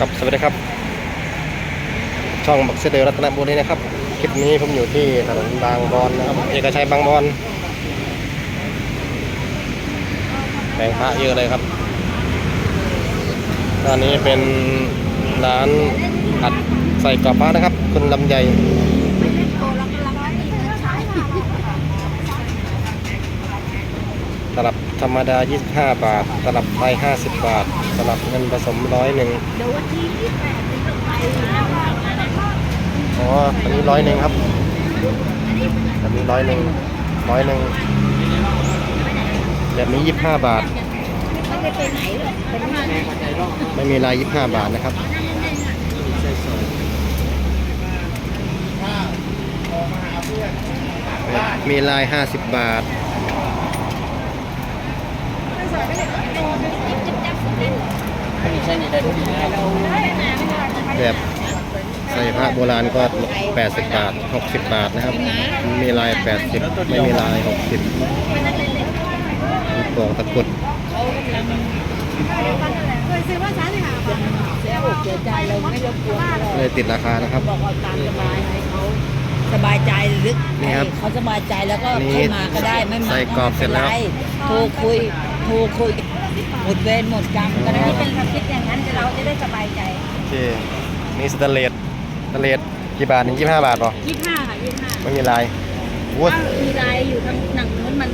ครับสวัสดีครับ ช่องบักเสเดอรัตนบุรีนะครับคลิปนี้ผมอยู่ที่ถนนบางบอนนะครับเอกชัยบางบอนแผงพระเยอะเลยครับตอนนี้เป็นร้านอัดใส่กรอบพระนะครับ คุณลำไย ตลับธรรมดา 25 บาท ตลับไทย 50 บาท ตลับเงินผสมร้อยหนึ่งอ๋ออันนี้ร้อยหนึ่งครับแบบนี้ร้อยหนึ่งร้อยหนึ่งแบบนี้ยี่สิบห้าบาทไปไปไหนหรอกไปไหนไม่มีลายยี่สิบาบาทนะครับมีลายห้าสิบบาทแบบใส่พระโบราณก็ 80 บาท 60 บาทนะครับ มีลาย 80 ไม่มีลาย 60มีปอกตะกรุดเคยซื้อว่าช้าสิค่ะเสียอกเสียใจเราไม่รบกวนเราเลยติดราคานะครับ บอกเอาตามสบายให้เขาสบายใจหรือนี่ครับให้เขาสบายใจแล้วก็นี่ให้มาก็ได้ไม่มาใส่กรอบเสร็จแล้วไม่ป็นไโทรคุย โทรคุยหมดเวรหมดกรรมก็ได้เป็นความคิดอย่างนั้นเราจะได้สบายใจโอเคนี่สแตนเลสสแตนเลสกี่บาทนี่ยี่ห้าบาทป่ะยี่ห้าค่ะยี่ห้าไม่มีลายวุ้ถ้ามีลายอยู่ทางหนังนู้นมัน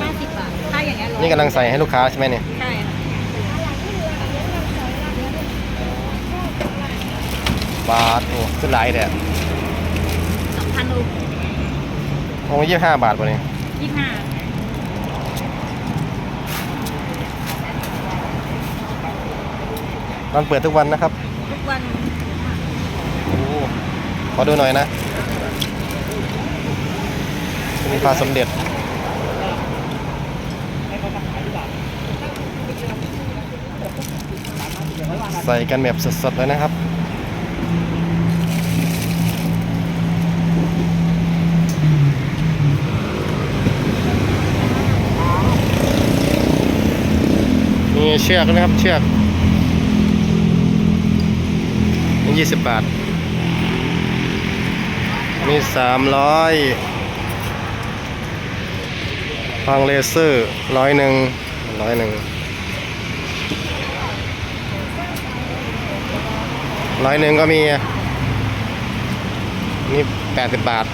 ห้าสิบบาทถ้าอย่างนี้ยนี่กำลังใส่ให้ลูกค้าใช่ไหมเนี่ยใช่ค่ะบาทโอ้ขึ้นหลายแต่สองพันโลองค์ยี่ห้าบาทป่ะเนี่ยยี่ห้า มันเปิดทุกวันนะครับ ทุกวันโอ้ขอดูหน่อยนะมีพระสมเด็จใส่กันแบบสดๆเลยนะครับ มีเชือกด้วยนะครับเชือกนี่ ยี่สิบบาท มีสามร้อยฟังเลเซอร์ร้อยหนึ่งร้อยหนึ่งร้อยหนึ่งก็มี นี่แปดสิบบาท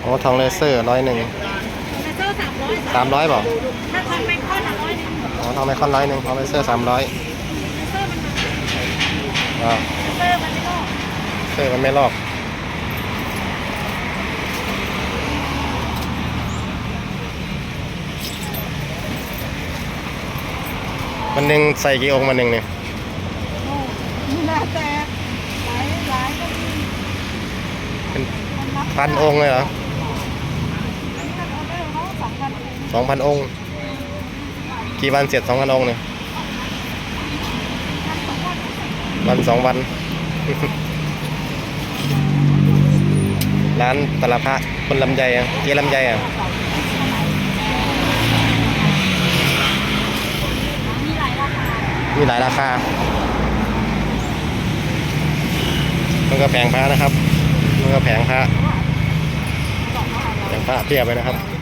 โอ้ทองเลเซอร์ร้อยหนึ่งเลเซอร์สามร้อยสามร้อยเปล่า นึ่งอ๋อทองไมคอนร้อยหนึ่งทองเลเซอร์สามร้อยเลเซอร์มันอ่าเลเซอร์มันไม่รอดเซอร์มันไม่ลอกมันหนึ่งใส่กี่องค์มันหนึ่งเนี่ยมีนาแต่หลายหลายก็มีเป็นพันองค์เลยเหรออันนี้มันออเดอร์เขาสองพันเองสองพันองค์ กี่วันเสร็จสองพันองเนี่ยวันสองวัน ร้านตลาดพระคนลำไยอะเจ๊ลำไยอะมีหลายราคามีหลายราคามันก็แผงพระนะครับ มันก็แผงพระแผงพระเทียบไปนะครับ